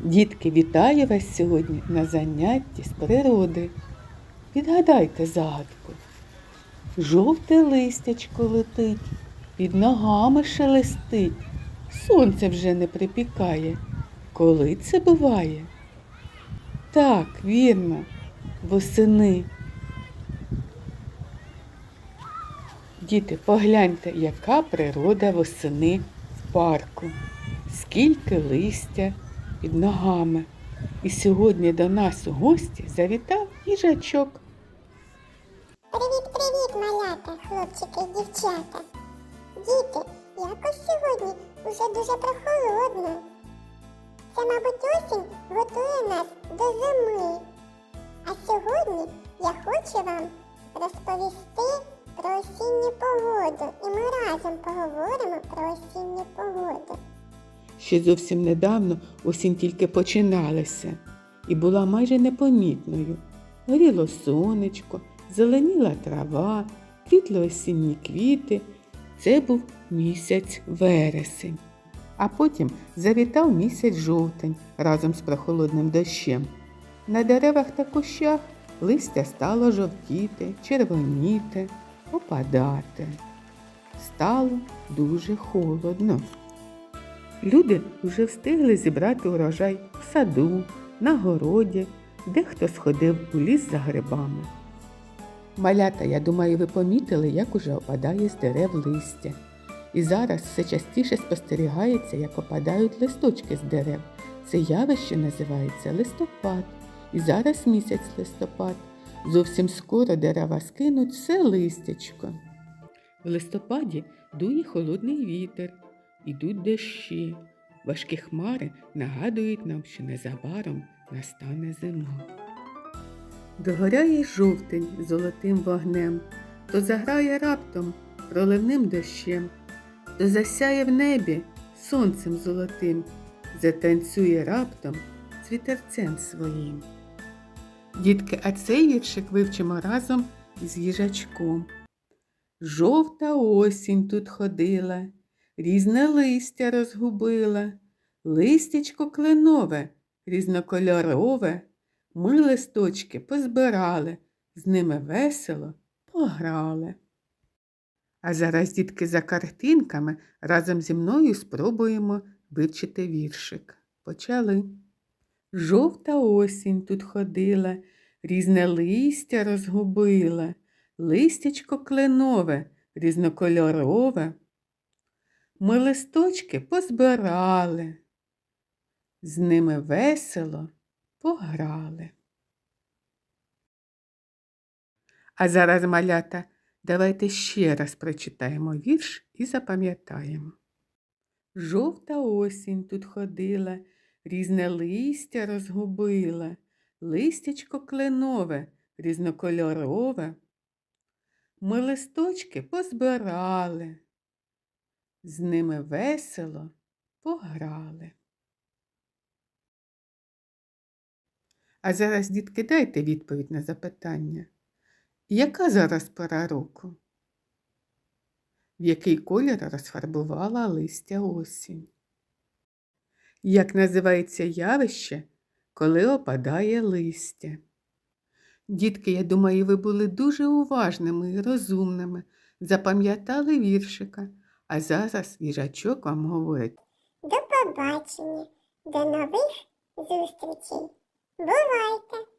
Дітки, вітаю вас сьогодні на занятті з природи. Відгадайте загадку. Жовте листячко летить, під ногами шелестить, сонце вже не припікає. Коли це буває? Так, вірно, восени. Діти, погляньте, яка природа восени в парку. Скільки листя під ногами. І сьогодні до нас у гості завітав їжачок. Привіт-привіт, малята, хлопчики і дівчата. Діти, якось сьогодні уже дуже прохолодно. Це, мабуть, осінь готує нас до зими. А сьогодні я хочу вам розповісти про осінню погоду. І ми разом поговоримо про осінню погоду. Ще зовсім недавно осінь тільки починалася і була майже непомітною. Горіло сонечко, зеленіла трава, квітли осінні квіти. Це був місяць вересень. А потім завітав місяць жовтень разом з прохолодним дощем. На деревах та кущах листя стало жовтіти, червоніти, опадати. Стало дуже холодно. Люди вже встигли зібрати урожай в саду, на городі, дехто сходив у ліс за грибами. Малята, я думаю, ви помітили, як уже опадає з дерев листя. І зараз все частіше спостерігається, як опадають листочки з дерев. Це явище називається листопад. І зараз місяць листопад. Зовсім скоро дерева скинуть все листячко. В листопаді дує холодний вітер, ідуть дощі. Важкі хмари нагадують нам, що незабаром настане зима. Догоряє жовтень золотим вогнем, то заграє раптом проливним дощем, то засяє в небі сонцем золотим, затанцює раптом з вітерцем своїм. Дітки, а цей віршик вивчимо разом із їжачком. Жовта осінь тут ходила, різне листя розгубила, листячко кленове, різнокольорове, ми листочки позбирали, з ними весело пограли. А зараз, дітки, за картинками разом зі мною спробуємо вивчити віршик. Почали. Жовта осінь тут ходила, різне листя розгубила, листячко кленове, різнокольорове. Ми листочки позбирали, з ними весело пограли. А зараз, малята, давайте ще раз прочитаємо вірш і запам'ятаємо. Жовта осінь тут ходила, різне листя розгубила, листячко кленове, різнокольорове. Ми листочки позбирали, з ними весело пограли. А зараз, дітки, дайте відповідь на запитання. Яка зараз пора року? В який колір розфарбувала листя осінь? Як називається явище, коли опадає листя? Дітки, я думаю, ви були дуже уважними і розумними, запам'ятали віршика, а зараз їжачок вам говорить. До побачення, до нових зустрічей. Бувайте!